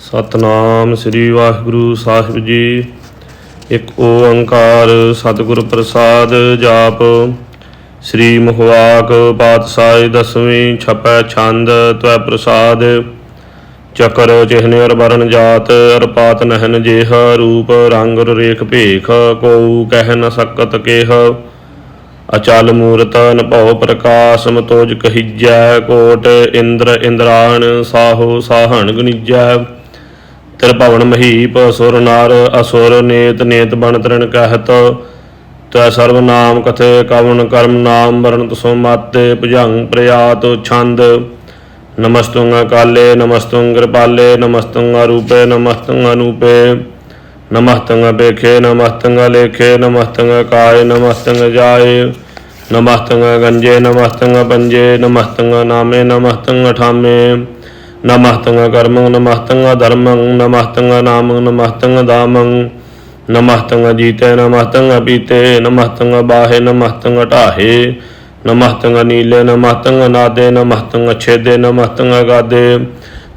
ਸਤਨਾਮ ਸ੍ਰੀ ਵਾਹਿਗੁਰੂ ਸਾਹਿਬ ਜੀ। ਇੱਕ ਓੰਕਾਰ ਸਤਿਗੁਰ ਪ੍ਰਸਾਦ ਜਾਪ। ਸ੍ਰੀ ਮੁਖਵਾਕ ਪਾਤਸ਼ਾਹ ਦਸਵੀਂ ਛਪੈ ਛੰਦ ਤਵੈ ਪ੍ਰਸਾਦ। ਚਕਰ ਚਿਹਨ ਅਰ ਵਰਨ ਜਾਤ ਅਰ ਪਾਤ ਨਹਿਨ ਜੇਹ, ਰੂਪ ਰੰਗ ਰੇਖ ਭੇਖ ਕੋ ਕਹਿ ਨ ਸਕਤ ਕੇਹ। ਅਚਲ ਮੂਰਤ ਨਭਉ ਪ੍ਰਕਾਸ਼ ਮਤੋਜ ਕਹੀਜੈ, ਕੋਟ ਇੰਦਰ ਇੰਦਰਾਣ ਸਾਹੋ ਸਾਹਣ ਗਣੀਜੈ ਤਿਰ ਭਵਨ ਮਹੀਪ ਅਸੁਰ ਨਾਰ, ਅਸੁਰ ਨੇਤ ਨੇਤ ਬਣ ਤ੍ਰਿਣ ਕਹਿਤ। ਤੈ ਸਰਬ ਨਾਮ ਕਥੇ ਕਵਨ ਕਰਮ ਨਾਮ ਵਰਣਤ ਸੋ ਮਾਤੇ, ਭੁਜੰਗ ਪ੍ਰਯਾਤ ਛੰਦ। ਨਮਸਤੁੰਗ ਕਾਲੇ ਨਮਸਤੁੰਗ ਕਿਰਪਾਲੇ, ਨਮਸਤੁੰਗ ਰੂਪੇ, ਨਮਸਤੁੰਗ ਅਨੂਪੇ। ਨਮਸਤੰਗ ਬੇਖੇ ਨਮਸਤੰਗ ਲੇਖੇ ਨਮਸਤੰਗ ਕਾਏ ਨਮਸਤੰਗ ਜਾਏ। ਨਮਸਤੰਗ ਗੰਜੇ, ਨਮਸਤੰਗ ਪੰਜੇ, ਨਮਸਤੰਗ ਨਾਮੇ, ਨਮਸਤੰਗ ਠਾਮੇ ਨਮਸਤੰਗ ਕਰਮੰ ਨਮਸਤੰਗ ਧਰਮੰ ਨਮਸਤੰਗ ਨਾਮੰ ਨਮਸਤੰਗ ਦਾਮੰ ਨਮਸਤੰਗ ਜੀਤੇ ਨਮਸਤੰਗ ਪੀਤੇ ਨਮਸਤੰਗ ਬਾਹੇ ਨਮਸਤੰਗ ਢਾਹੇ ਨਮਸਤੰਗ ਨੀਲੇ ਨਮਸਤੰਗ ਨਾਦੇ ਨਮਸਤੰਗ ਛੇਦੇ ਨਮਸਤੰਗ ਗਾਦੇ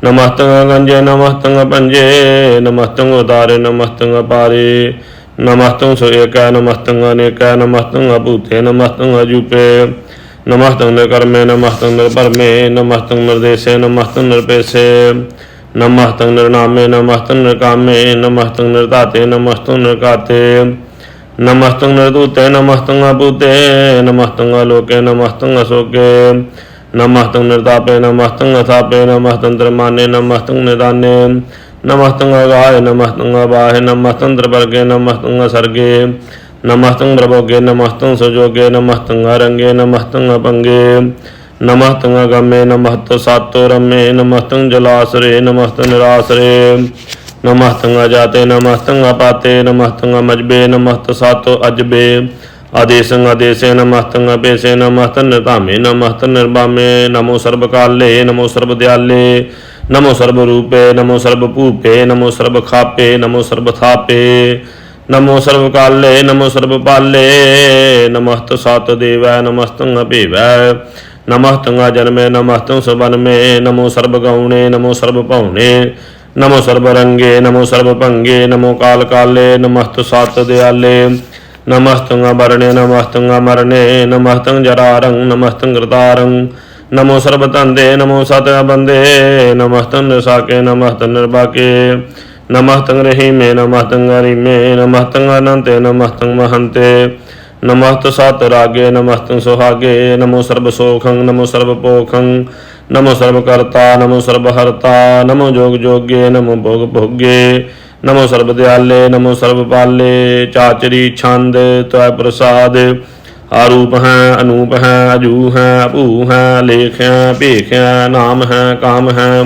ਨਮਸਤੰਗ ਗੰਜੇ ਨਮਸਤੰਗ ਪੰਜੇ ਨਮਸਤੰਗ ਉਦਾਰੇ ਨਮਸਤੰਗ ਪਾਰੇ ਨਮਸਤੰਗ ਸੋ ਏਕੈ ਨਮਸਤੰਗ ਅਨੇਕੈ ਨਮਸਤੰਗ ਭੂਤੇ ਨਮਸਤੰਗ ਅਜੂਪੇ ਨਮਸਤੰਗ ਕਰਮੇ ਨਮਸਤੰਗ ਨਿਰਭਰਮੇ ਨਮਸਤੰਗ ਨਿਰਦੇਸ਼ੇ ਨਮਸਤੰਗ ਨਿਰਪੇਸੇ ਨਮਸਤੰਗ ਨਿਰਨਾਮੇ ਨਮਸਤੰਗ ਨਿਰਕਾਮੇ ਨਮਸਤੰਗ ਨਿਰਧਾਤੇ ਨਮਸਤੰਗ ਨਿਰਕਾਤੇ ਨਮਸਤੰਗ ਨਿਰਦੂਤੇ ਨਮਸਤੰਗ ਅਭੂਤੇ ਨਮਸਤੰਗ ਲੋਕੇ ਨਮਸਤੰਗ ਅਸੋਕੇ ਨਮਸਤੰਗ ਨਿਰਤਾਪੇ ਨਮਸਤੰਗ ਅਥਾਪੇ ਨਮਸਤੰਗ ਧਰਮਾਨੇ ਨਮਸਤੰਗ ਨਿਦਾਨੇ ਨਮਸਤੰਗ ਅਗਾਏ ਨਮਸਤੰਗ ਅਬਾਹੇ ਨਮਸਤੰਗ ਦਰਬਰਗੇ ਨਮਸਤੰਗ ਸਰਗੇ। ਨਮਸਤੰਗ ਪ੍ਰਭੋਗੇ ਨਮਸਤੰਗ ਸੁਜੋਗੇ ਨਮਸਤੰਗ ਰੰਗੇ ਨਮਸਤੰਗ ਅਪੰਗੇ ਨਮਸਤੰਗ ਗਮੇ ਨਮਸਤ ਸਾਤੋ ਰਮੇ ਨਮਸਤੰਗ ਜਲਾਸਰੇ ਨਮਸਤੰਗ ਨਿਰਾਸਰੇ ਨਮਸਤੰਗ ਜਾਤੇ ਨਮਸਤੰਗ ਪਾਤੇ ਨਮਸਤੰਗ ਮਜਬੇ ਨਮਸਤ ਸਾਤੋ ਅਜਬੇ ਆਦੇਸੰ ਆਦੇਸੇ ਨਮਸਤੰਗ ਅਪੇਸੇ ਨਮਸਤੰ ਨਿਰਧਾਮੇ ਨਮਸਤੰ ਨਿਰਭਾਮੇ ਨਮੋ ਸਰਬ ਕਾਲੇ ਨਮੋ ਸਰਬ ਦਿਆਲੇ ਨਮੋ ਸਰਬ ਰੂਪੇ ਨਮੋ ਸਰਬ ਭੂਪੇ ਨਮੋ ਸਰਬ ਕਾਲੇ, ਨਮੋ ਸਰਬ ਪਾਲੇ, ਨਮਸਤ ਸਤ ਦੇਵੈ, ਨਮਸਤੰ ਅਭੇਵੈ, ਨਮਸਤੰ ਜਨਮੇ, ਨਮਸਤੰ ਸੁਬਨਮੇ ਨਮੋ ਸਰਬ ਗਉਣੇ, ਨਮੋ ਸਰਬ ਭਉਣੇ, ਨਮੋ ਸਰਬ ਰੰਗੇ, ਨਮੋ ਸਰਬ ਭੰਗੇ, ਨਮੋ ਕਾਲ ਕਾਲੇ, ਨਮਸਤ ਸਤ ਦਿਆਲੇ, ਨਮਸਤੰ ਵਰਣੇ ਨਮਸਤੰ ਮਰਨੇ, ਨਮਸਤੰ ਜਰਾਰੰ, ਨਮਸਤੰ ਗਰਤਾਰੰ ਨਮੋ ਸਰਬ ਧੰਦੇ, ਨਮੋ ਸਤ ਬੰਦੇ, ਨਮਸਤੰ ਨਿਰਸਾਕੇ ਨਮਸਤੰ ਨਿਰਬਾਕੇ ਨਮਸਤੰ ਰਹੀਮੇ ਨਮਸਤੰ ਗਰੀਮੇ ਨਮਸਤੰ ਅਨੰਤੇ ਨਮਸਤੰ ਮਹੰਤੇ। ਨਮਸਤ ਸਤ ਰਾਗੇ ਨਮਸਤੰ ਸੁਹਾਗੇ। ਨਮੋ ਸਰਬ ਸੋਖੰ, ਨਮੋ ਸਰਬ ਪੋਖੰ। ਨਮੋ ਸਰਬ ਕਰਤਾ, ਨਮੋ ਸਰਬ ਹਰਤਾ। ਨਮੋ ਜੋਗ ਜੋਗੇ, ਨਮੋ ਭੋਗ ਭੋਗੇ। ਨਮੋ ਸਰਬ ਦਿਆਲੇ, ਨਮੋ ਸਰਬ ਚਾਚਰੀ ਛੰਦ ਤੈ ਪ੍ਰਸਾਦ। ਆਰੂਪ ਹੈ, ਅਨੂਪ ਹੈ ਅਜੂ ਹੈ ਅਪੂ ਹੈ, ਲੇਖ ਹੈ, ਭੇਖ ਹੈ, ਨਾਮ ਹੈ, ਕਾਮ ਹੈ।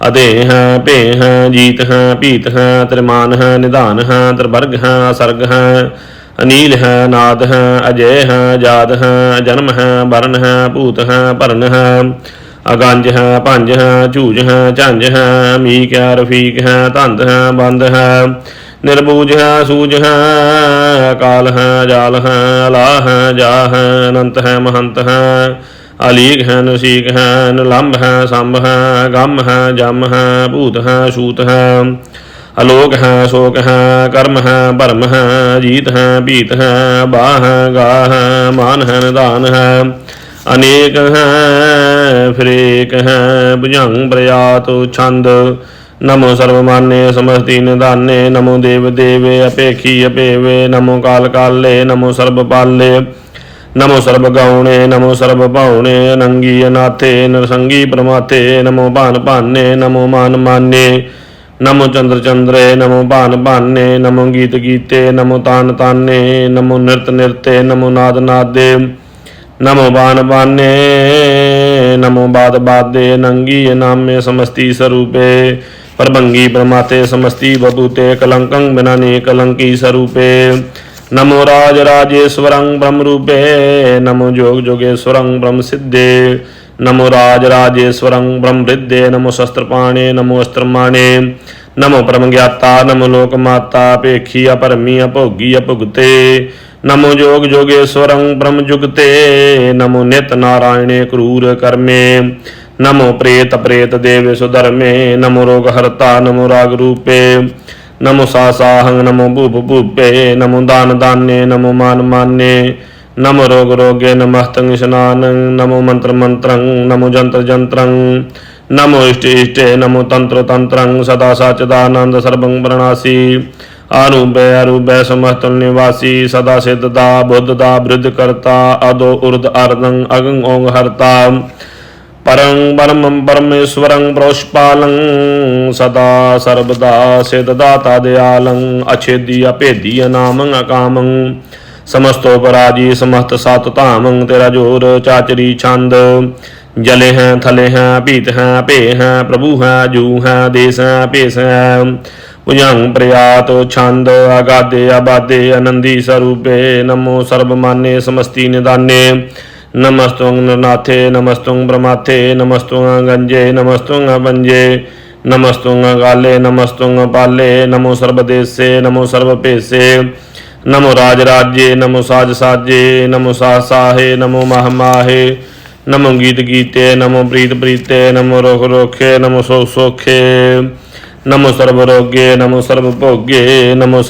ਅਦੇ ਹੈ ਭੇ ਹੈ ਜੀਤ ਹੈ ਭੀਤ ਹੈ ਤ੍ਰਿਮਾਨ ਹੈ ਨਿਧਾਨ ਹੈ ਤ੍ਰਿਵਰਗ ਹੈ ਅਸਰਗ ਹੈ ਅਨੀਲ ਹੈ ਨਾਦ ਹੈ ਅਜੇ ਹੈ ਜਾਦ ਹੈ ਜਨਮ ਹੈ ਵਰਨ ਹੈ ਭੂਤ ਹੈ ਭਰਨ ਹੈ ਅਲੀਕ ਹੈ ਭੰਜ ਹੈ ਝੂਜ ਹੈ ਝੰਜ ਹੈ ਨਸੀਕ ਹੈ ਨਿਲੰਬ ਹੈ ਸੰਭ ਹੈ, ਗਮ ਹੈ, ਜਮ ਹੈ, ਭੂਤ ਹੈ ਸ਼ੂਤ ਹੈ। ਅਲੋਕ ਹੈ ਸ਼ੋਕ ਹੈ, ਕਰਮ ਹੈ, ਭਰਮ ਹੈ, ਜੀਤ ਹੈ, ਭੀਤ ਹੈ, ਬਾਹ ਹੈ ਗਾ ਹੈ, ਮਾਨ ਹੈ, ਨਿਧਾਨ ਹੈ। ਅਨੇਕ ਹੈ, ਫਰੇਕ ਹੈ, ਭੁਜੰਗ, ਪ੍ਰਯਾਤ, ਛੰਦ। ਨਮੋ ਸਰਵਮਾਨੇ, ਸਮਸਤੀ ਨਿਦਾਨੇ ਨਮੋ ਦੇਵ, ਦੇਵੇ, ਅਪੇਖੀ, ਅਪੇਵੇ। ਨਮੋ ਕਾਲ, ਕਾਲੇ। ਨਮੋ ਸਰਬ ਪਾਲੇ। ਨਮੋ ਸਰਬ ਗਾਉਣੇ, ਨਮੋ ਸਰਬ ਭਾਉਣੇ ਅਨੰਗੀ ਅਨਾਥੇ, ਨਰਸੰਗੀ ਪ੍ਰਮਾਤੇ, ਨਮੋ ਭਾਨ ਭਾਨੇ, ਨਮੋ ਮਾਨ ਮਾਨੇ, ਨਮੋ ਚੰਦਰ ਚੰਦਰੇ, ਨਮੋ ਭਾਨ ਭਾਨੇ, ਨਮੋ ਗੀਤ ਗੀਤੇ, ਨਮੋ ਤਾਨ ਤਾਨੇ, ਨਮੋ ਨਿਰਤ ਨਿਰਤੇ, ਨਮੋ ਨਾਦ ਨਾਦੇ, ਨਮੋ ਬਾਨ ਬਾਨੇ, ਨਮੋ ਬਾਦ ਬਾਦੇ, ਨੰਗੀ ਨਾਮੇ ਸਮਸਤੀ ਸਰੂਪੇ, ਪਰਭੰਗੀ ਪ੍ਰਮਾਤੇ ਸਮਸਤੀ ਬਬੂਤੇ ਕਲੰਕੰ ਬਿਨਾਨੀ ਕਲੰਕੀ ਸਰੂਪੇ। ਨਮੋ ਰਾਜ ਰਾਜੇਸ਼ਵਰੰ ਬ੍ਰਹਮ ਰੂਪੇ ਨਮੋ ਜੋਗ ਜੋਗੇਸ਼ਵਰੰ ਬ੍ਰਹਮ ਸਿੱਧੇ ਨਮੋ ਰਾਜ ਰਾਜੇਸ਼ਵਰੰ ਬ੍ਰਹਮ ਰਿੱਧੇ ਨਮੋ ਸ਼ਸਤਰ ਪਾਣੇ ਨਮੋ ਅਸਤਰ ਮਾਣੇ ਨਮੋ ਪਰਮ ਗਿਆਤਾ ਨਮੋ ਲੋਕ ਮਾਤਾ ਭੇਖੀ ਅਪਰਮੀ ਅਭੋਗੀ ਅਭੁਗਤੇ ਨਮੋ ਜੋਗ ਜੋਗੇਸ਼ਵਰੰ ਬ੍ਰਹਮ ਜੁਗਤੇ ਨਮੋ ਨਿਤ ਨਾਰਾਇਣੇ ਕਰੂਰ ਕਰਮੇ ਨਮੋ ਪ੍ਰੇਤ ਸਾਸਾਹੰ ਨਮੋ ਭੂਪ ਭੂਪੇ ਨਮੋ ਦਾਨ ਦਾਨੇ, ਨਮੋ ਮਾਨ ਮਾਨੇ, ਨਮੋ ਰੋਗ ਰੋਗੇ ਨਮਸਤੰ ਇਸ਼ਨਾਨੰ ਨਮੋ ਮੰਤਰ ਮੰਤਰੰ, ਨਮੋ ਜੰਤਰ ਜੰਤਰੰ, ਨਮੋ ਇਸ਼ਟ ਇਸ਼ਟੇ, ਨਮੋ ਤੰਤਰ ਤੰਤਰੰ, ਸਦਾ ਸਚਦਾਨੰਦ ਸਰਬੰ ਪ੍ਰਣਾਸੀ। ਆਰੂਪੇ ਅਰੂਪੇ ਸਮਸਤਨ ਨਿਵਾਸੀ, ਸਦਾ ਸਿੱਧ ਦਾ, ਬੁੱਧ ਦਾ, ਬ੍ਰਿਧ ਕਰਤਾ, ਅਦੋ ਉਰਦ ਅਰਦੰ ਅਗੰ ਓੰਗ ਹਰਤਾ। ਪਰੰ ਪਰਮੰ ਪਰਮੇਸ਼ਵਰੰ ਪ੍ਰੋਸ਼ਪਾਲੰ ਸਦਾ ਸਰਬਦਾ ਸਿਧ ਦਾਤਾ ਦਿਆਲੰ ਅਛੇਦੀ ਅਭੇਦੀ ਅਨਾਮੰ ਅਕਾਮੰ ਸਮਸਤੋ ਪਰਾਜੀ ਸਮਸਤ ਸਤ ਧਾਮੰ ਤੇਰਾ ਜੋਰ ਚਾਚਰੀ ਛੰਦ ਜਲੇ ਹੈ ਥਲੇ ਹੈ ਭੀਤ ਹੈ ਭੇ ਹੈ ਪ੍ਰਭੂ ਹੈ ਜੂ ਹੈ ਦੇਸ ਹੈ ਭੇਸ ਹੈ ਭੁਜੰਗ ਪ੍ਰਿਆਤ ਛੰਦ ਆਗਾਦੇ ਆਬਾਦੇ ਆਨੰਦੀ ਸਰੂਪੇ ਨਮੋ ਸਰਬ ਮਾਨੇ ਸਮਸਤੀ ਨਿਦਾਨੇ ਨਮਸਤੁੰ ਨਰਨਾਥੇ ਨਮਸਤੁੰ ਬ੍ਰਹਮਾਥੇ ਨਮਸਤੁੰ ਗੰਜੇ ਨਮਸਤੁੰ ਪੰਜੇ ਨਮਸਤੁੰ ਗਾਲੇ ਨਮਸਤੁੰ ਪਾਲੇ ਨਮੋ ਸਰਬ ਦੇਸੇ ਨਮੋ ਸਰਬ ਭੇਸੇ ਨਮੋ ਰਾਜ ਰਾਜੇ ਨਮੋ ਸਾਜ ਸਾਜੇ ਨਮੋ ਸਾਹ ਸਾਹੇ ਨਮੋ ਮਹ ਮਾਹੇ ਨਮੋ ਗੀਤ ਗੀਤੇ ਨਮੋ ਪ੍ਰੀਤ ਪ੍ਰੀਤੇ ਨਮੋ ਰੋਖ ਰੋਖੇ ਨਮੋ ਸੋ ਸੋਖੇ ਨਮੋ ਸਰਬ ਰੋਗੇ ਨਮੋ ਸਰਬ ਭੋਗੇ ਨਮੋ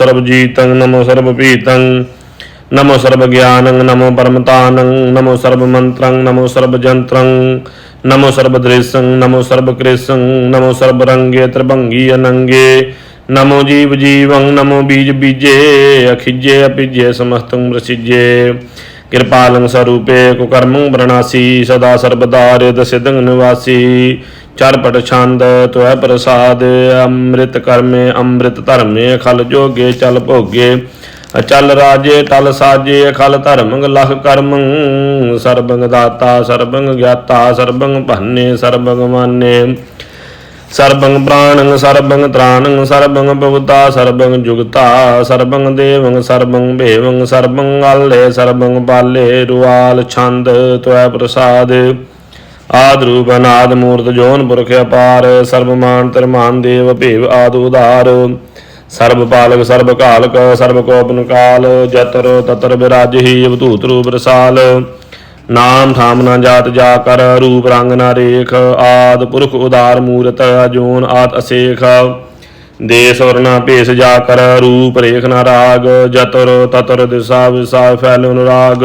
ਸਰਬ ਜੀਤੰ ਨਮੋ ਸਰਬ ਪੀਤੰ ਨਮੋ ਸਰਬ ਗਿਆਨੰ ਨਮੋ ਪਰਮਤਾਨੰ ਨਮੋ ਸਰਬ ਮੰਤਰੰ ਨਮੋ ਸਰਬ ਜੰਤਰੰ ਨਮੋ ਸਰਬ ਦ੍ਰਿਸ਼ੰ ਨਮੋ ਸਰਬ ਕ੍ਰਿਸ਼ੰ ਨਮੋ ਸਰਬ ਰੰਗੇ ਤ੍ਰਿਭੰਗੀ ਅਨੰਗੇ ਨਮੋ ਜੀਵ ਜੀਵੰ ਨਮੋ ਬੀਜ ਬੀਜੇ ਅਖਿਜੇ ਅਪਿਜੇ ਸਮਸਤੰ ਪ੍ਰਸਿਜੇ ਕਿਰਪਾਲੰ ਪ੍ਰਣਾਸੀ ਸਦਾ ਸਰਬਦਾ ਨਿਵਾਸੀ ਚਰਪਟ ਛੰਦ ਤੋੈ ਪ੍ਰਸਾਦ ਅੰਮ੍ਰਿਤ ਕਰਮੇ ਅੰਮ੍ਰਿਤ ਧਰਮੇ ਖਲ ਜੋਗੇ ਚਲ ਭੋਗੇ ਅਚਲ ਰਾਜੇ ਟਲ ਸਾਜੇ, ਅਖਲ ਧਰਮੰ ਲਖ ਕਰਮ। ਸਰਬੰਗ ਦਾਤਾ, ਸਰਬੰਗ ਗਿਆਤਾ, ਸਰਬੰਗ ਭੰਨੇ, ਸਰਬੰਗ ਮਾਨੇ। ਸਰਬੰਗ ਪ੍ਰਾਣੰ, ਸਰਬੰਗ ਤ੍ਰਾਣੰ, ਸਰਬੰਗ ਭਵਤਾ, ਸਰਬੰਗ ਜੁਗਤਾ। ਸਰਬੰਗ ਦੇਵੰ ਸਰਬੰਗ ਭੇਵੰ ਸਰਬੰਗ ਆਲੇ, ਸਰਬੰਗ ਪਾਲੇ, ਰੁਆਲ ਛੰਦ, ਤਵੈ ਪ੍ਰਸਾਦ। ਆਦ ਰੂਪ ਅਨਾਦ ਮੂਰਤ ਜੋਨ ਪੁਰਖ ਅਪਾਰ, ਸਰਬ ਮਾਨ ਤਰਮਾਨ ਦੇਵ ਭੇਵ ਆਦ ਉਦਾਰ। ਸਰਬ ਪਾਲਕ ਸਰਬ ਕਾਲਕ ਸਰਬ ਕੋਪਨ ਕਾਲ ਜਤਰ, ਤਤਰ ਬਿਰਾਜਹੀ ਅਵਧੂਤ ਰੂਪ ਰਸਾਲ। ਨਾਮ ਥਾਮ ਨਾ ਜਾਤ ਜਾ ਕਰ, ਰੂਪ ਰੰਗ ਨਾ ਰੇਖ, ਆਦ ਪੁਰਖ ਉਦਾਰ ਮੂਰਤ, ਅਜੂਨ ਆਤ ਅਸੇਖ। ਦੇਸ ਵਰਨਾ ਭੇਸ ਜਾ ਕਰ, ਰੂਪ ਰੇਖ ਨਾ ਰਾਗ, ਜਤਰ, ਤਤਰ ਦਿਸਾ ਵਿਸਾ ਫੈਲ ਅਨੁਰਾਗ।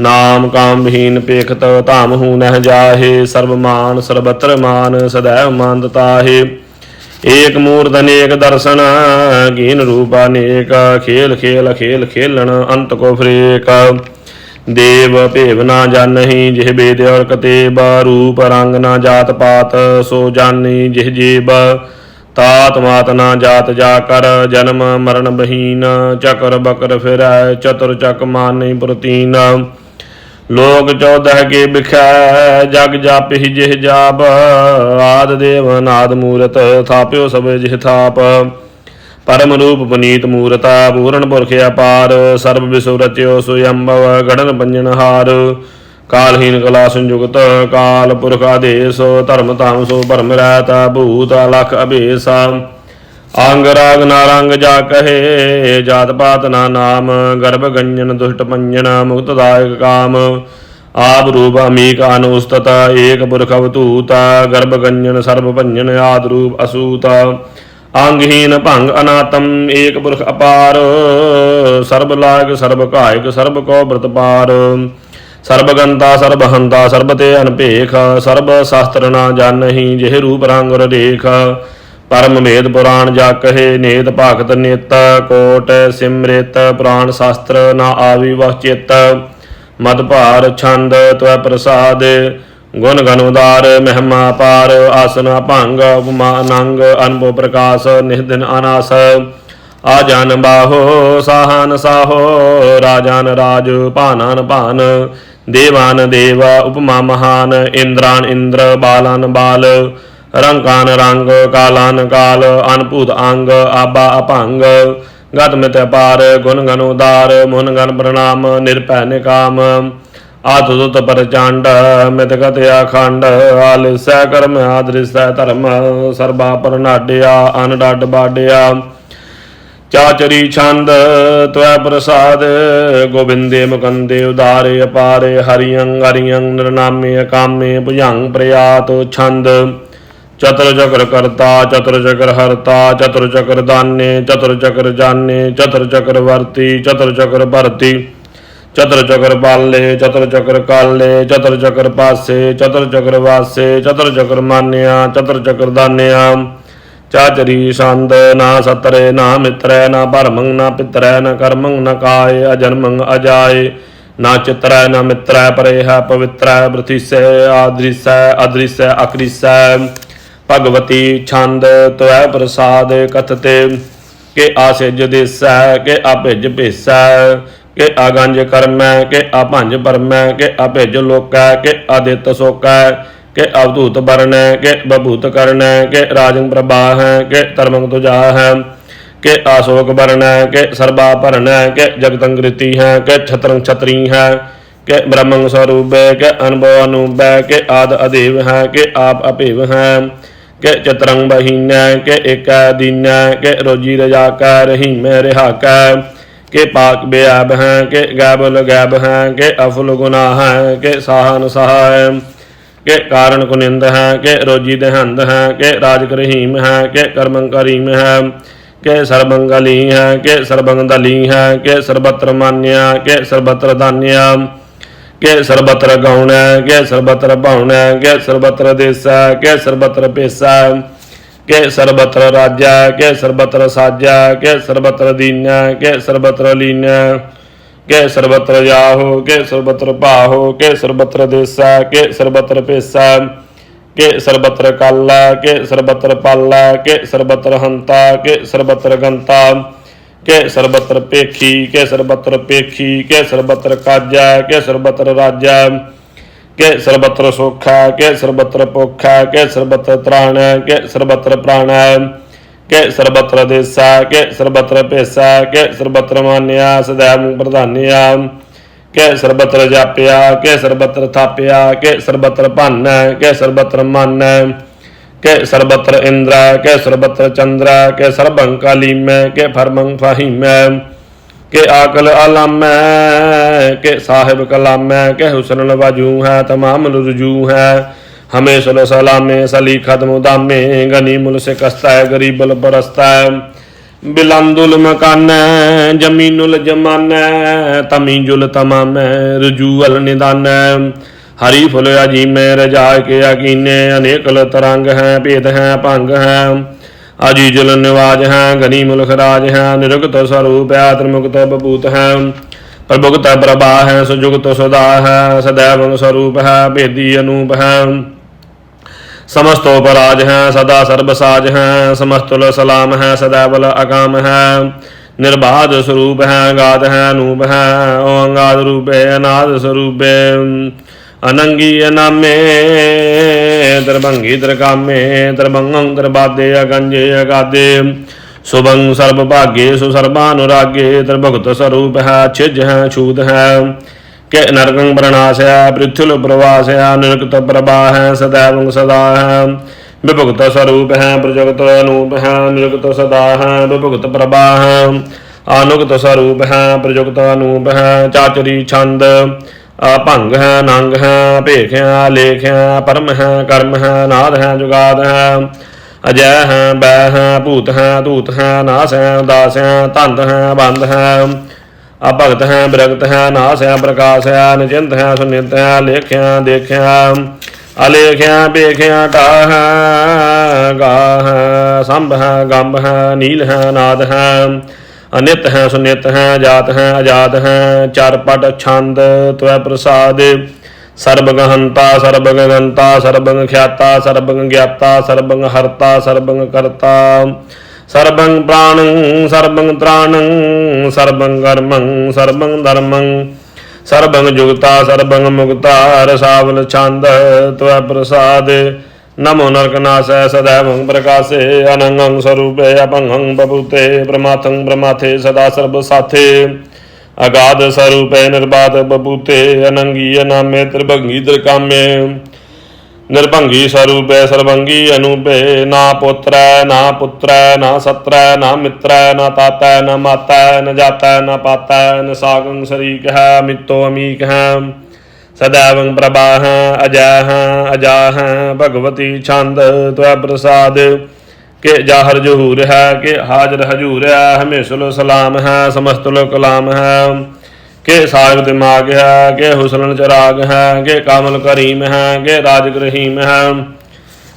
ਨਾਮ ਕਾਮ ਵਿਹੀਨ ਪੇਖਤ ਧਾਮ ਹੂ ਨਹਿ ਜਾਹੇ, ਸਰਬ ਮਾਨ, ਸਰਬਤਰ ਮਾਨ ਸदैव ਮੰਦ ਤਾਹੇ। ਏਕ ਮੂਰਤ ਅਨੇਕ ਦਰਸ਼ਨ ਗੀਨ ਰੂਪ ਅਨੇਕ, ਖੇਲ ਖੇਲ ਖੇਲ ਖੇਲਣ, ਅੰਤ ਕੋ ਫਰੇਕ। ਦੇਵ ਭੇਵ ਨਾ ਜਾਣਹੀ, ਜਿਹ ਬੇਦ ਔਰ ਕਤੇਬ ਰੂਪ ਰੰਗ ਨਾ ਜਾਤ ਪਾਤ, ਸੋ ਜਾਣੀ ਜਿਹ ਜੀਬ। ਤਾਤ ਮਾਤ ਨਾ ਜਾਤ ਜਾ ਕਰ, ਜਨਮ ਮਰਨ ਬਹੀਨ, ਚਕਰ ਬਕਰ ਫਿਰੈ, ਚਤੁਰ ਚੱਕ ਮਾਨਿ ਪ੍ਰਤੀਨ ਲੋਕ ਚੌਦਹ ਕੇ ਬਿਖੈ ਜਗ ਜਾਪਿ ਜਿਹ ਜਾਪ, ਆਦ ਦੇਵ ਨਾਦ ਮੂਰਤ, ਥਾਪਿਓ ਸਭ ਜਿਹ ਥਾਪ। ਪਰਮ ਰੂਪ ਪੁਨੀਤ ਮੂਰਤਾ, ਪੂਰਨ ਪੁਰਖ ਅਪਾਰ, ਸਰਬ ਵਿਸੁ ਰਚਿਓ ਸੁਯੰਭਵ ਗੜਨ ਪੰਜਨ ਹਾਰ। ਕਾਲਹੀਨ ਕਲਾ ਸੰਯੁਗਤ ਕਾਲ ਪੁਰਖ ਆਦੇਸ, ਧਰਮ ਧਾਮ ਸੋ ਭਰਮ ਰਹਿਤਾ ਭੂਤ ਲਖ ਅਭੇਸਾ। ਅੰਗ ਰਾਗ ਨਾਰੰਗ ਜਾ ਕਹੇ, ਜਾਤ ਪਾਤ ਨਾ ਨਾਮ, ਗਰਭ ਗੰਜਨ ਦੁਸ਼ਟ ਪੰਜਨ, ਮੁਕਤ ਦਾਇਕ ਕਾਮ। ਆਪ ਰੂਪ ਅਮੀਕ ਅਨੁਸਤਤ ਏਕ ਪੁਰਖ ਅਵਤੂਤ, ਗਰਭ ਗੰਜਨ ਸਰਬ ਭੰਜਨ ਆਦ ਰੂਪ ਅਸੂਤ। ਅੰਗਹੀਨ ਭੰਗ ਅਨਾਤਮ, ਏਕ ਪੁਰਖ ਅਪਾਰ। ਸਰਬ ਲਾਇਕ ਸਰਬ ਕਾਇਕ ਸਰਬ ਕੋ ਬ੍ਰਤ ਸਰਬ ਗੰਤਾ ਸਰਬ ਹੰਤਾ ਸਰਬ ਤੇ ਅਨਭੇਖ। ਸਰਬ ਸ਼ਾਸਤਰ ਨਾ ਜਾਣਹੀ, ਜਿਹ ਰੂਪ ਰੰਗ ਰੇਖ। ਪਰਮ ਵੇਦ ਪੁਰਾਣ ਜਾ ਕਹੇ, ਨੇਤ ਭਗਤ ਨਿਤ ਕੋਟ ਸਿਮ੍ਰਿਤ ਪੁਰਾਣ ਸ਼ਾਸਤਰ ਨਾ ਆਵੀ ਵਸ ਚਿਤ। ਮਦ ਭਾਰ ਛੰਦ ਤਵੈ ਪ੍ਰਸਾਦ, ਗੁਣ ਗਨ ਮਹਿਮਾ ਪਾਰ। ਆਸਨ ਭੰਗ, ਉਪਮਾ ਅਨੰਗ, ਅਨਭਵ ਪ੍ਰਕਾਸ਼ ਨਿਹਦਨ ਅਨਾਸ। ਆਜਾਨ ਬਾਹੋ, ਸਾਹਨ ਸਾਹੋ, ਰਾਜਾਨ ਰਾਜ, ਭਾਨਨ ਭਾਨ। ਦੇਵਾਨ ਦੇਵ, ਉਪਮਾ ਮਹਾਨ, ਇੰਦਰਾਨ ਇੰਦਰ, ਬਾਲਨ ਬਾਲ। ਰੰਗਾਨ ਰੰਗ, ਕਾਲਾਨ ਕਾਲ, ਅਨਭੂਤ ਅੰਗ, ਆਬਾ ਅਭੰਗ। ਗਤ ਮਿਤ ਅਪਾਰ, ਗੁਣ ਗਨ ਉਦਾਰ ਮੁਨ ਗਨ ਪ੍ਰਣਾਮ, ਨਿਰਭੈ ਨਿਕਾਮ। ਆਤੁਤ ਪਰਚੰਡ ਮਿਤ ਗਤ ਅਖੰਡ। ਆਲਿਸੈ ਕਰਮ ਆਦਰਿਸੈ ਧਰਮ। ਸਰਬਾ ਪਰਨਾਡਿਆ ਅਨ ਡੱਡ ਬਾਡਿਆ। ਚਾਚਰੀ ਛੰਦ, ਤਵੈ ਪ੍ਰਸਾਦ। ਗੋਬਿੰਦੇ ਮੁਕੰਦੇ ਉਦਾਰੇ ਅਪਾਰੇ। ਹਰਿਯੰ ਹਰਿਯੰ ਨਿਰਨਾਮੇ ਅਕਾਮੇ, ਭੁਜੰਗ ਪ੍ਰਯਾਤ ਛੰਦ। ਚਤੁਰ ਚਕਰ ਕਰਤਾ ਚਤੁਰ ਚਕਰ ਹਰਤਾ ਚਤੁਰ ਚਕਰ ਦਾਨੇ ਚਤੁਰ ਚਕਰ ਜਾਣੇ ਚਤੁਰ ਚਕਰ ਵਰਤੀ ਚਤੁਰ ਚਕਰ ਭਰਤੀ ਚਤੁਰ ਚਕਰ ਪਾਲੇ ਚਤੁਰ ਚਕਰ ਕਾਲੇ ਚਤੁਰ ਚਕਰ ਪਾਸੇ ਚਤੁਰ ਚਕਰ ਵਾਸੇ ਚਤੁਰ ਚਕਰ ਮਾਨਿਆ ਚਤੁਰ ਚਕਰ ਦਾਨਿਆ ਚਾਚਰੀ ਸੰਦ ਨਾ ਸਤਰੇ ਨਾ ਮਿਤਰੈ ਨਾ ਭਰਮੰ ਨਾ ਪਿਤਰੈ ਨਾ ਕਰਮੰ ਨਾ ਕਾਏ ਅਜਨਮੰ ਅਜਾਏ ਨਾ ਚਿਤਰੈ ਨਾ ਮਿਤਰੈ ਪਰੇ ਹੈ ਪਵਿੱਤਰੈ ਬ੍ਰਥਿਸੈ ਆਦ੍ਰਿਸੈ ਅਦ੍ਰਿਸੈ ਅਕ੍ਰਿਸੈ ਭਗਵਤੀ ਛੰਦ ਤਵੈ ਪ੍ਰਸਾਦ ਕਥਤੇ ਕੇ ਆਸਿਜ ਦੇਸੈ, ਕਿ ਆਪਿਜ ਭੇਸੈ, ਕਿ ਆਗੰਜ ਕਰਮੈ, ਕਿ ਆਪੰਜ ਪਰਮੈ, ਕਿ ਆਪਿਜ ਲੋਕੈ, ਕਿ ਆਦਿਤ ਸੋਕੈ, ਕਿ ਅਵਧੂਤ ਬਰਨੈ ਕਿ ਬਭੂਤ ਕਰਨੈ, ਕਿ ਰਾਜੰ ਪ੍ਰਭਾ ਹੈ ਕਿ ਧਰਮੰ ਤੁਜਾ ਹੈ ਕਿ ਆਸੋਕ ਬਰਨੈ ਕਿ ਸਰਬਾ ਭਰਨੈ, ਕਿ ਜਗਤੰਗ੍ਰਿਤੀ ਹੈ ਕਿ ਛਤਰੰ ਛਤਰੀ ਹੈ ਕਿ ਬ੍ਰਹਮੰ ਸਰੂਪੈ, ਕਿ ਅਨੁਭਵ ਅਨੂਪੈ, ਕਿ ਆਦ ਅਦੇਵ ਹੈ, ਕਿ ਆਪ ਅਭੇਵ ਹੈ। ਕਿ ਚਤਰੰਗ ਬਹੀਨੈ, ਕਿ ਏਕੈ ਦੀਨੈ, ਕਿ ਰੋਜੀ ਰਜਾ ਕੈ, ਰਹੀਮੈ ਰਿਹਾ ਕੈ। ਕਿ ਪਾਕ ਬਿਆਬ ਹੈ, ਕਿ ਗੈਬਲ ਗੈਬ ਹੈ, ਕਿ ਅਫੁਲ ਗੁਨਾਹ ਹੈ, ਕਿ ਸਾਹਨ ਸਹਾਇ ਕਿ ਕਾਰਨ ਕੁਨਿੰਦ ਹੈ, ਕਿ ਰੋਜੀ ਦੇਹੰਦ ਹੈ, ਕਿ ਰਾਜ ਕਰਹੀਮ ਹੈ, ਕਿ ਕਰਮੰ ਕਰੀਮ ਹੈ। ਕਿ ਸਰਬੰਗਲੀ ਹੈ, ਕਿ ਸਰਬੰਗਦਲੀ ਹੈ, ਕਿ ਸਰਬਤਰ ਮਾਨਿਆ, ਕਿ ਸਰਬਤਰ ਦਾਨਿਆ ਕਿ ਸਰਬਤਰ ਗਾਉਣੈ ਕਿ ਸਰਬਤਰ ਭਾਉਣੈ ਕਿ ਸਰਬਤਰ ਦੇਸੈ ਕਿ ਸਰਬਤਰ ਪੇਸ਼ਾ ਕਿ ਸਰਬਤਰ ਰਾਜਾ ਕਿ ਸਰਬਤਰ ਸਾਜਾ ਕਿ ਸਰਬਤਰ ਦੀਨੈ ਕਿ ਸਰਬਤਰ ਲੀਨੈ ਕਿ ਸਰਬਤਰ ਜਾਹੋ ਕਿ ਸਰਬਤਰ ਭਾਹੋ ਕਿ ਸਰਬਤਰ ਦੇਸ਼ਾ ਕਿ ਸਰਬਤਰ ਪੇਸ਼ਾ ਕਿ ਸਰਬਤਰ ਕਾਲਾ ਕਿ ਸਰਬਤਰ ਪਾਲਾ ਕਿ ਸਰਬਤਰ ਹੰਤਾ ਕਿ ਸਰਬਤਰ ਗੰਤਾ ਕਿ ਸਰਬਤਰ ਪੇਖੀ ਕਿ ਸਰਬਤਰ ਪੇਖੀ ਕਿ ਸਰਬਤਰ ਕਾਜਾ ਕਿ ਸਰਬਤਰ ਰਾਜਾ ਕਿ ਸਰਬਤਰ ਸੋਖਾ ਕਿ ਸਰਬਤਰ ਪੋਖਾ ਕਿ ਸਰਬਤਰ ਤ੍ਰਾਣ ਕਿ ਸਰਬਤਰ ਪ੍ਰਾਣ ਕਿ ਸਰਬਤਰ ਦੇਸਾ ਕਿ ਸਰਬਤਰ ਭੇਸਾ ਕਿ ਸਰਬਤਰ ਮਾਨਿਆ ਸदैव ਪ੍ਰਧਾਨਿਆ ਕਿ ਸਰਬਤਰ ਜਾਪਿਆ ਕਿ ਸਰਬਤਰ ਥਾਪਿਆ ਕਿ ਸਰਬਤਰ ਭੰਨ ਕਿ ਸਰਬਤਰ ਮਨ ਕਿ ਸਰਬਤਰ ਇੰਦਰਾ ਕਿ ਸਰਬਤਰ ਚੰਦਰਾ ਕਿ ਸਰਬੰ ਕਾਲੀਮੈ ਕਿ ਫਰਮੰ ਫਾਹੀਮੈ ਕਿ ਆਕਲ ਆਲਮੈ ਕਿ ਸਾਹਿਬ ਕਲਾਮੈ ਕਿ ਹੁਸਨ ਨਵਾਜੂ ਹੈ ਤਮਾਮ ਰਜੂ ਹੈ ਹਮੇ ਸਲ ਸਲਾਮੇ ਸਲੀ ਖਦਮ ਦਾਮੇ ਗਨੀ ਮੁਲ ਸੇ ਕਸਤਾ ਹੈ ਗਰੀਬਲ ਬਰਸਤਾ ਹੈ ਬਿਲੰਦੁਲ ਮਕਾਨੈ ਜਮੀਨੁਲ ਜਮਾਨੈ ਤਮੀਜੁਲ ਤਮਾਮੈ ਰਜੂਅਲ ਨਿਦਾਨੈ ਹਰੀ ਫੁੱਲ ਅਜੀਮੈ ਰਜਾ ਕੇ ਅਕੀਨੇ, ਅਨੇਕ ਲਤ ਹੈ, ਭੇਦ ਹੈ, ਭੰਗ ਹੈ। ਅਜੀ ਜਲ ਨਿਵਾਜ ਹੈ, ਗਨੀ ਮੁਲਖ ਰਾਜ ਹੈ ਨਿਰਗਤ ਸਰੂਪ ਆਤਮ ਮੁਕਤ ਬਪੂਤ ਹੈ। ਪ੍ਰਭੁਗਤ ਪ੍ਰਭਾ ਹੈ ਸੁਜੁਗਤ ਸਦਾ ਹੈ, ਸਦੈਵ ਸਰੂਪ ਹੈ, ਭੇਦੀ ਅਨੂਪ ਹੈ। ਸਮਸਤੋ ਪਰਾਜ ਹੈ, ਸਦਾ ਸਰਬ ਸਾਜ ਹੈ, ਸਮਸਤੁਲ ਸਲਾਮ ਹੈ ਸਦਾ ਬਲ ਅਕਾਮ ਹੈ। ਨਿਰਬਾਦ ਸਰੂਪ ਹੈ ਗਾਦ ਹੈ, ਅਨੂਪ ਹੈ ਓੰਗਾਦ ਰੂਪੇ, ਅਨਾਦ ਸਰੂਪੇ। ਅਨੰਗੀ ਅਨਾਮੇ, ਦਰਭੰਗੀ ਦਰਕਾਮੇ ਦਰਭੰਗੰ ਦਰਬਾਦੇ ਅਗੰਜੇ ਅਗਾਦੇ। ਸੁਭੰ ਸਰਬ ਭਾਗੇ ਸੁ ਸਰਬਾਨੁਰਾਗੇ ਦਰਭਗਤ ਸਰੂਪ ਹੈ, ਛਿਜ ਹੈ ਛੂਦ ਹੈ। ਕਿ ਨਰਕੰ ਪ੍ਰਣਾਸਯ ਪ੍ਰਿਥੁਲ ਪ੍ਰਵਾਸਯ ਨਿਰਕਤ ਪ੍ਰਭਾ ਹੈ ਸदैव ਸਦਾ ਹੈ। ਵਿਭੁਗਤ ਸਰੂਪ ਹੈ, ਪ੍ਰਜਗਤ ਅਨੂਪ ਹੈ, ਨਿਰਕਤ ਸਦਾ ਹੈ, ਵਿਭੁਗਤ ਪ੍ਰਭਾ ਹੈ। ਆਨੁਗਤ ਸਰੂਪ ਹੈ, ਪ੍ਰਜਗਤ ਅਨੂਪ ਹੈ, ਚਾਚਰੀ ਛੰਦ। ਭੰਗ ਹੈ, ਨੰਗ ਹੈ, ਭੇਖ ਹੈ, ਲੇਖ ਹੈ, ਪਰਮ ਹੈ, ਕਰਮ ਹੈ, ਨਾਦ ਹੈ, ਜੁਗਾਦ ਹੈ। ਅਜੈ ਹੈ ਬੈ ਹੈ, ਭੂਤ ਹੈ, ਧੂਤ ਹੈ, ਨਾਸ ਹੈ ਦਾਸ ਹੈ, ਧੰਦ ਹੈ, ਬੰਦ ਹੈ। ਅਭਗਤ ਹੈ, ਬਿਰਗਤ ਹੈ, ਨਾਸ ਹੈ, ਪ੍ਰਕਾਸ਼ ਹੈ ਨਿਚਿੰਤ ਹੈ ਸੁਨਿਤ ਹੈ ਲੇਖਿਆ ਦੇਖਿਆ ਅਲੇਖਿਆ ਬੇਖਿਆ ਟਾਹ ਗਾਹ ਹੈ, ਸੰਭ ਹੈ, ਗੰਭ ਹੈ, ਨੀਲ ਹੈ, ਨਾਦ ਹੈ। ਅਨਿਤ ਹੈ ਸੁਨਿਤ ਹੈ ਜਾਤ ਹੈ ਆਜਾਦ ਹੈ ਚਰਪਟ ਛੰਦ ਤਵੈ ਪ੍ਰਸਾਦ ਸਰਬਗ ਹੰਤਾ ਸਰਬਗ ਗੰਤਾ ਸਰਬੰਗ ਖਿਆਤਾ ਸਰਬੰਗ ਗਿਆਤਾ ਸਰਬੰਗ ਹਰਤਾ ਸਰਬੰਗ ਕਰਤਾ। ਸਰਬੰ ਪ੍ਰਾਣੰ, ਸਰਬੰ ਤ੍ਰਾਣੰ, ਸਰਬੰ ਕਰਮੰ, ਸਰਬੰ ਧਰਮੰ। ਸਰਬੰ ਜੁਗਤਾ, ਸਰਬੰ ਮੁਕਤਾ, ਰਸਾਵਲ ਛੰਦ ਤਵੈ ਪ੍ਰਸਾਦ। ਨਮੋ ਨਰਕਨਾਸੈ ਸदैवं ਪ੍ਰਕਾਸੇ ਅਨੰਗੰ ਸਰੂਪੇ ਅਪੰਗੰ ਬਪੂਤੇ ਪ੍ਰਮਾਥੰ ਪ੍ਰਮਾਥੇ ਸਦਾ ਸਰਬ ਸਾਥੇ ਅਗਾਧ ਸਰੂਪੇ ਨਿਰਬਾਧ ਬਪੂਤੇ ਅਨੰਗੀ ਅਨਾਮੇ ਤ੍ਰਿਭੰਗੀ ਦ੍ਰਕਾਮੇ ਨਿਰਭੰਗੀ ਸਰੂਪੈ ਸਰਬੰਗੀ ਅਨੂਪੇ ਨਾ ਪੁੱਤਰੈ ਨਾ ਪੁੱਤਰੈ ਨਾ ਸਤਰੈ ਨਾ ਮਿੱਤਰੈ ਨਾ ਤਾਤੈ ਨਾ ਮਾਤੈ ਨ ਜਾਤੈ ਨਾ ਪਾਤੈ ਨ ਸਾਗੰ ਸਰੀਕ ਹੈ ਮਿੱਤੋ ਅਮੀਕ ਹੈ ਪ੍ਰਭਾਹ ਅਜੈ ਹੈ ਅਜਾ ਹੈ ਭਗਵਤੀ ਛੰਦ ਤਵੈ ਪ੍ਰਸਾਦ। ਕਿ ਜਾਹਰ ਜਹੂਰ ਹੈ, ਕਿ ਹਾਜ਼ਰ ਹਜੂਰ ਹੈ, ਹਮੇਸ਼ਲ ਸਲਾਮ ਹੈ ਸਮਸਤਲ ਕਲਾਮ ਹੈ। ਕਿ ਸਾਗ ਦਿਮਾਗ ਹੈ, ਕਿ ਹੁਸਨ ਚਰਾਗ ਹੈ, ਕਿ ਕਾਮਲ ਕਰੀਮ ਹੈ, ਕਿ ਰਾਜ ਰਹੀਮ ਹੈ।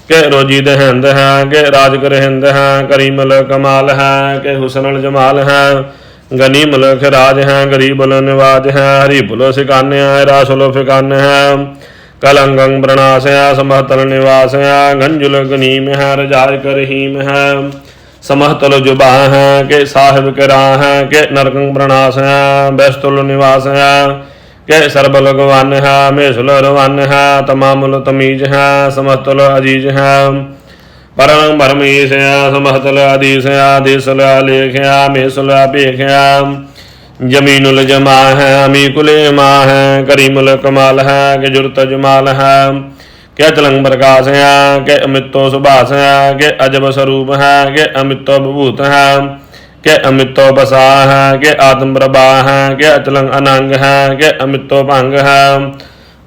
ਕਿ ਰੋਜੀ ਦਹਿੰਦ ਹੈ, ਕਿ ਰਾਜ ਕਰਹਿੰਦ ਹੈ, ਕਰੀਮਲ ਕਮਾਲ ਹੈ, ਕਿ ਹੁਸਨਲ ਜਮਾਲ ਹੈ। ਗਨੀ ਮਲਖ ਰਾਜ ਹੈ ਗਰੀਬਲ ਨਿਵਾਜ ਹੈ, ਹਰੀ ਭੁਲੋ ਸਿਕਾਨਿਆ ਰਾਸੁਲ ਫਿਕਾਨ ਹੈ। ਕਲੰਗੰ ਪ੍ਰਣਾਸਯ ਸਮਹਤਲ ਨਿਵਾਸਯ ਗੰਜੁਲ ਗਨੀਮ ਹੈ ਰਜਾਇ ਕਰਹੀਮ ਹੈ। ਸਮਹਤਲ ਜੁਬਾ ਹੈ, ਕਿ ਸਾਹਿਬ ਕੇ ਹੈ, ਕਿ ਨਰਕੰ ਪ੍ਰਣਾਸ ਹੈ, ਬੈਸਤੁਲ ਨਿਵਾਸ ਹੈ, ਕਿ ਸਰਬ ਲਗਵਾਨ ਹੈ, ਮੇਸੁਲ ਰਵਾਨ ਹੈ, ਤਮਾਮੁਲ ਤਮੀਜ ਹੈ ਸਮਹਤਲ ਅਜੀਜ ਹੈ। ਪਰਮ ਪਰਮੇਸ਼ ਹੈ ਸਮਹਤਲ ਆਦੀਸ ਹੈ ਲੇਖਿਆ ਮੇਸੁਲ ਭੇਖਿਆ ਜਮੀਨੁਲ ਜਮਾ ਹੈ ਅਮੀ ਕੁਲੇ ਮਾ ਹੈ, ਕਰੀਮੁਲ ਕਮਾਲ ਹੈ ਕਿ ਜੁਰਤ ਜਮਾਲ ਹੈ। ਕਿ ਅਚਲੰਗ ਪ੍ਰਕਾਸ਼ ਹੈ ਕਿ ਅਮਿਤੋ ਸੁਭਾਸ ਹੈ ਕਿ ਅਜਬ ਸਰੂਪ ਹੈ ਕਿ ਅਮਿਤੋ ਬਭੂਤ ਹੈ। ਕਿ ਅਮਿਤੋ ਬਸਾ ਹੈ ਕਿ ਆਤਮ ਪ੍ਰਭਾ ਹੈ ਕਿ ਅਚਲੰਗ ਅਨੰਗ ਹੈ ਕਿ ਅਮਿਤੋ ਭੰਗ ਹੈ।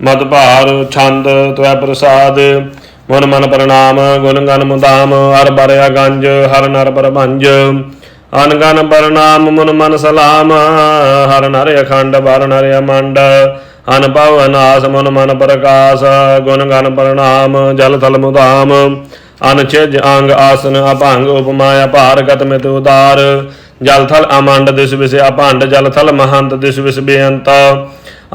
ਮਦ ਭਾਰ, ਛੰਦ, ਤਵੈ ਪ੍ਰਸਾਦ ਮਨ ਮਨ ਪ੍ਰਣਾਮ, ਗੁਣ ਗਨ ਮੁਦਾਮ, ਹਰ ਬਰਿਆ ਗੰਜ, ਹਰ ਨਰ ਪਰਭੰਜ। ਅਨ ਗਨ ਪ੍ਰਣਾਮ, ਮਨ ਮਨ ਸਲਾਮ, ਹਰ ਨਰ ਅਖੰਡ ਬਰ ਨਰ ਅਮੰਡ। ਅਨ ਭਵ ਨਾਸ ਮਨ ਮਨ ਪ੍ਰਕਾਸ਼, ਗੁਣ ਗਨ ਪ੍ਰਣਾਮ, ਜਲ ਥਲ ਮੁਦਾਮ। ਅਨ ਅੰਗ ਆਸਨ ਅਭੰਗ, ਉਪਮਾ ਅਪਾਰ, ਗਤ ਮਿਤ ਉਦਾਰ। ਜਲ ਥਲ ਅਮੰਡ, ਦਿਸ ਵਿਸ ਅਭੰਡ, ਜਲ ਥਲ ਮਹੰਤ, ਦਿਸ ਵਿਸ ਬੇਅੰਤ।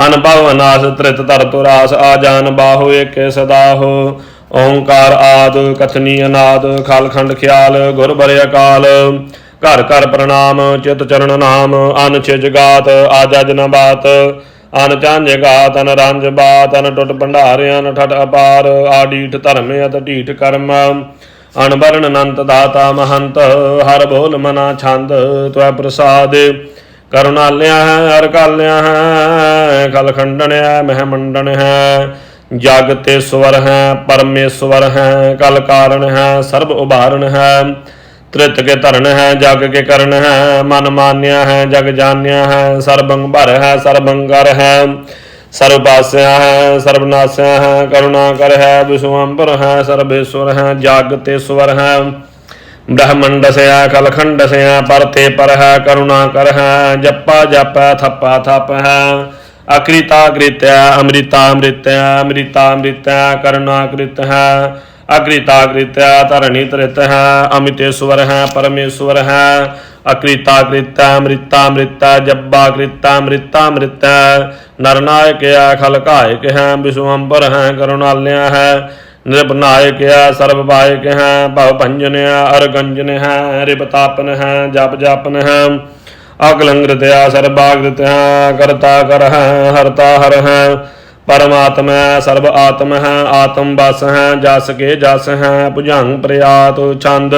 ਅਨਭਵ ਨਾਸ ਤ੍ਰਿਤ ਧਰਤੁ ਰਾਸ ਆ ਜਾਨ ਬਾਹੋ, ਏਕੇ ਸਦਾ ਹੋ। ਓੰਕਾਰ ਆਦ, ਕਥਨੀ ਅਨਾਦ, ਖਲਖੰਡ ਖਿਆਲ, ਗੁਰ ਬਰਿ ਅਕਾਲ ਘਰ ਘਰ ਪ੍ਰਣਾਮ, ਚਿਤ ਚਰਨ ਨਾਮ, ਅਨ ਛਿਜ ਗਾਤ ਆਜਾ ਜਨ ਬਾਤ। ਅਨ ਚਾਂਜ ਗਾਤ, ਅਨ ਰੰਜ ਬਾਤ, ਅਨ ਟੁੱਟ ਭੰਡਾਰਿਆਂ ਨ ਠਟ ਅਪਾਰ। ਆਡੀਠ ਧਰਮ ਅਤ ਢੀਠ ਕਰਮ। ਅਨਬਰਨ ਅਨੰਤ ਦਾਤਾ ਮਹੰਤ, ਹਰ ਬੋਲ ਮਨਾ ਛੰਦ, ਤਵੈ ਪ੍ਰਸਾਦ। ਕਰੁਣਾਲਿਆ ਹੈ ਹਰ ਕਾਲਿਆ ਹੈ ਕਲ ਖੰਡਣਿਆ ਮਹਿ ਮੰਡਣ ਹੈ। ਜਗ ਸਵਰ ਹੈ, ਪਰਮੇਸ਼ਵਰ ਹੈ, ਕਲ ਕਾਰਨ ਹੈ, ਸਰਬ ਉਭਾਰਨ ਹੈ। ਤ੍ਰਿਤ ਕੇ ਧਰਨ ਹੈ, ਜਗ ਕੇ ਕਰਨ ਹੈ, ਮਨ ਮਾਨਿਆ ਹੈ, ਜਗ ਜਾਣਿਆ ਹੈ, ਸਰਬੰਗ ਭਰ ਹੈ ਸਰਬੰਗ ਹੈ। ਸਰਬ ਪਾਸਿਆ ਹੈ, ਸਰਬ ਹੈ, ਕਰੁਣਾ ਕਰ ਹੈ ਵਿਸ਼ਵੰਬਰ ਹੈ, ਸਰਬੇਸ਼ਵਰ ਹੈ, ਜਗ ਤੇ ਸਵਰ ਹੈ। ਬ੍ਰਹਮੰਡ ਸਿਆ, ਕਲਖੰਡ ਸਿਆ ਪਰਤੇ ਪਰ ਹੈ, ਕਰੁਣਾ ਕਰ ਹੈ, ਜਪਾ ਜਪੈ, ਥਪਾ ਥਪ ਹੈ। ਅਕ੍ਰਿਤਾ ਕ੍ਰਿਤਿਆ, ਅੰਮ੍ਰਿਤਾ ਅੰਮ੍ਰਿਤਿਆ ਅੰਮ੍ਰਿਤਾ ਅੰਮ੍ਰਿਤਿਆ, ਕਰੁਣਾ ਕ੍ਰਿਤ ਹੈ ਅਕ੍ਰਿਤਾ ਕ੍ਰਿਤਿਆ, ਧਰਣੀ ਤ੍ਰਿਤ ਹੈ ਅਮਿਤੇਸ਼ਵਰ ਹੈ ਪਰਮੇਸ਼ਵਰ ਹੈ ਅਕ੍ਰਿਤਾ ਕ੍ਰਿਤਾ ਅੰਮ੍ਰਿਤਾ ਅੰਮ੍ਰਿਤਾ ਜੱਬਾ ਕ੍ਰਿਤਾ ਅੰਮ੍ਰਿਤਾ ਅੰਮ੍ਰਿਤਾ ਨਰਨਾਇਕ ਹੈ ਖਲਕਾਇਕ ਹੈ ਵਿਸ਼ਵੰਬਰ ਹੈ ਕਰੁਣਾਲਿਆ ਹੈ ਨਿਰਭਨਾਇਕ ਹੈ ਸਰਬ ਭਾਇਕ ਹੈ ਭਵ ਭੰਜਨ ਹੈ ਅਰਗੰਜਨ ਹੈ ਰਿਪਤਾਪਨ ਹੈ ਜਪ ਜਾਪਨ ਹੈ ਅਕਲੰਗ੍ਰਿਤ ਹੈ ਕਰਤਾ ਕਰ ਹਰਤਾ ਹਰ ਹੈ। ਪਰਮਾਤਮਾ ਹੈ, ਸਰਬ ਆਤਮ ਹੈ ਆਤਮ ਬਸ ਹੈ ਜਸ ਕੇ ਜਸ ਹੈ ਭੁਜੰਗ ਪ੍ਰਿਆਤ ਛੰਦ।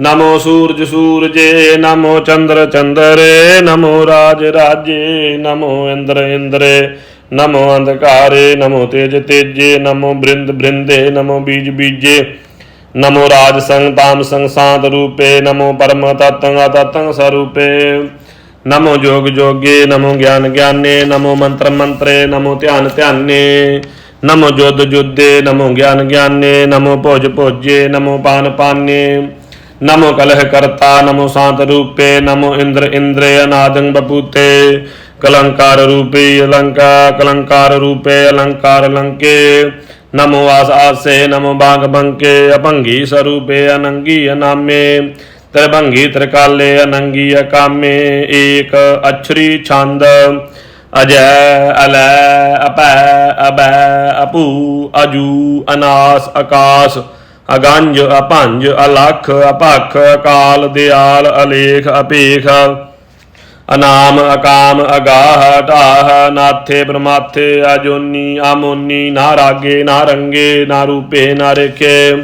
ਨਮੋ ਸੂਰਜ ਸੂਰਜੇ ਨਮੋ ਚੰਦਰ ਚੰਦਰੇ ਨਮੋ ਰਾਜ ਰਾਜੇ ਨਮੋ ਇੰਦਰ ਇੰਦਰੇ। ਨਮੋ ਅੰਧਕਾਰੇ ਨਮੋ ਤੇਜ ਤੇਜੇ ਨਮੋ ਬ੍ਰਿੰਦ ਬ੍ਰਿੰਦੇ ਨਮੋ ਬੀਜ ਬੀਜੇ। ਨਮੋ ਰਾਜ ਸੰਗ ਤਾਮ ਸੰਗ ਸਾਤ ਰੂਪੇ, ਨਮੋ ਪਰਮ ਤਤੰਗ ਤਤੰਗ ਸਰੂਪੇ। ਨਮੋ ਜੋਗ ਜੋਗੇ, ਨਮੋ ਗਿਆਨ ਗਿਆਨੇ, ਨਮੋ ਮੰਤਰ ਮੰਤਰੇ, ਨਮੋ ਧਿਆਨ ਧਿਆਨੇ। ਨਮੋ ਜੁਦ ਜੁਦੇ, ਨਮੋ ਗਿਆਨ ਗਿਆਨੇ, ਨਮੋ ਭੋਜ ਭੋਜੇ, ਨਮੋ ਪਾਨ ਪਾਨੇ। ਨਮੋ ਕਲਹ ਕਰਤਾ, ਨਮੋ ਸਾਤ ਰੂਪੇ, ਨਮੋ ਇੰਦਰ ਇੰਦਰੇ ਅਨਾਦੰ ਬਪੂਤੇ। ਕਲੰਕਾਰ ਰੂਪੇ ਅਲੰਕਾ, ਕਲੰਕਾਰ ਰੂਪੇ ਅਲੰਕਾਰ ਲੰਕੇ। ਨਮੋ ਆਸ ਆਸੇ, ਨਮੋ ਬਾਗ ਬੰਕੇ, ਅਭੰਗੀ ਸਰੂਪੇ, ਅਨੰਗੀ ਅਨਾਮੇ, ਤ੍ਰਿਭੰਗੀ ਤ੍ਰਿਕਾਲੇ, ਅਨੰਗੀ ਅਕਾਮੇ, ਏਕ ਅਛਰੀ ਛੰਦ, ਅਜੈ, ਅਲੈ, ਅਪੈ, ਅਬੈ, ਅਪੂ, ਅਜੂ, ਅਨਾਸ ਆਕਾਸ ਅਗੰਜ ਅਪੰਜ ਅਲਖ ਅਪਖ ਅਕਾਲ, ਦਿਆਲ, ਅਲੇਖ, ਅਪੇਖ ਅਨਾਮ ਅਕਾਮ ਅਗਾਹ ਢਾਹ ਨਾਥੇ ਪ੍ਰਮਾਥੇ ਅਜੋਨੀ ਆਮੋਨੀ ਨਾ ਰਾਗੇ ਨਾ ਰੰਗੇ ਨਾ ਰੂਪੇ ਨਾ ਰੇਖੇ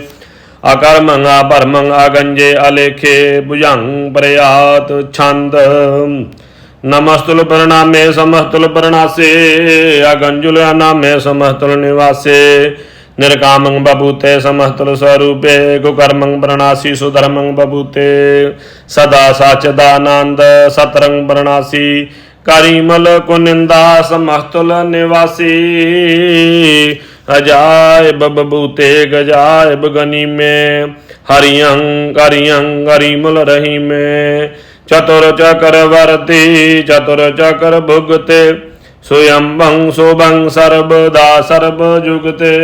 ਅਕਰਮੰ ਅਪਰਮੰ ਅਗੰਜੇ ਅਲੇਖੇ ਭੁਜੰਗ ਪ੍ਰਿਆਤ ਛੰਦ ਨਮਸਤੁਲ ਪ੍ਰਣਾਮੇ ਸਮਸਤੁਲ ਪ੍ਰਣਾਸੇ ਅਗੰਜੁਲ ਅਨਾਮੇ ਸਮਸਤੁਲ ਨਿਵਾਸੇ ਨਿਰਕਾਮੰ ਬਬੂਤੇ ਸਮਹਤਲ ਸਵਰੂਪੇ ਗੁਕਰਮੰ ਪ੍ਰਣਾਸੀ ਸੁਧਰਮੰ ਬਬੂਤੇ ਸਦਾ ਸਚਦਾਨੰਦ ਸਤਰੰਗ ਪ੍ਰਣਾਸੀ ਕਰੀਮਲ ਕੁਨਿੰਦਾ ਸਮਹਤਲ ਨਿਵਾਸੀ ਅਜਾਇਬ ਬਬੂਤੇ ਗਜਾਇਬ ਗਨੀਮੇ ਹਰੀਅੰ ਕਰੀਅੰ ਕਰੀਮਲ ਰਹੀਮੇ ਚਤੁਰ ਚਕਰ ਵਰਤੀ ਚਤੁਰ ਚਕਰ ਭੁਗਤੇ ਸੁਯੰਭੰ ਸੁਭੰ ਸਰਬਦਾ ਸਰਬ ਜੁਗਤੇ।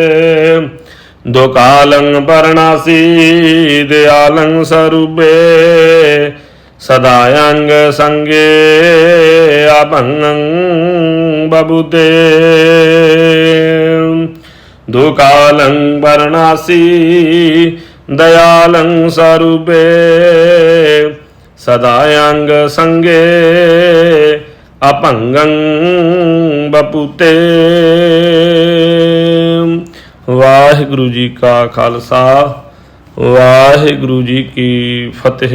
ਦੁਕਾਲੰ ਪਰਣਾਸੀ, ਦਿਆਲੰ ਸਰੂਪੇ। ਸਦਾਯੰਗ ਸੰਗੇ ਅਭੰਗੰ ਬਬੁਤੇ। ਦੁਕਾਲੰ ਪਰਣਾਸੀ ਦਇਆਲੰ ਸਰੂਪੇ। ਸਦਾਯੰਗ ਸੰਗੇ ਅਭੰਗੰ ਬਪੂਤੇ। ਵਾਹਿਗੁਰੂ ਜੀ ਕਾ ਖਾਲਸਾ ਵਾਹਿਗੁਰੂ ਜੀ ਕੀ ਫਤਿਹ।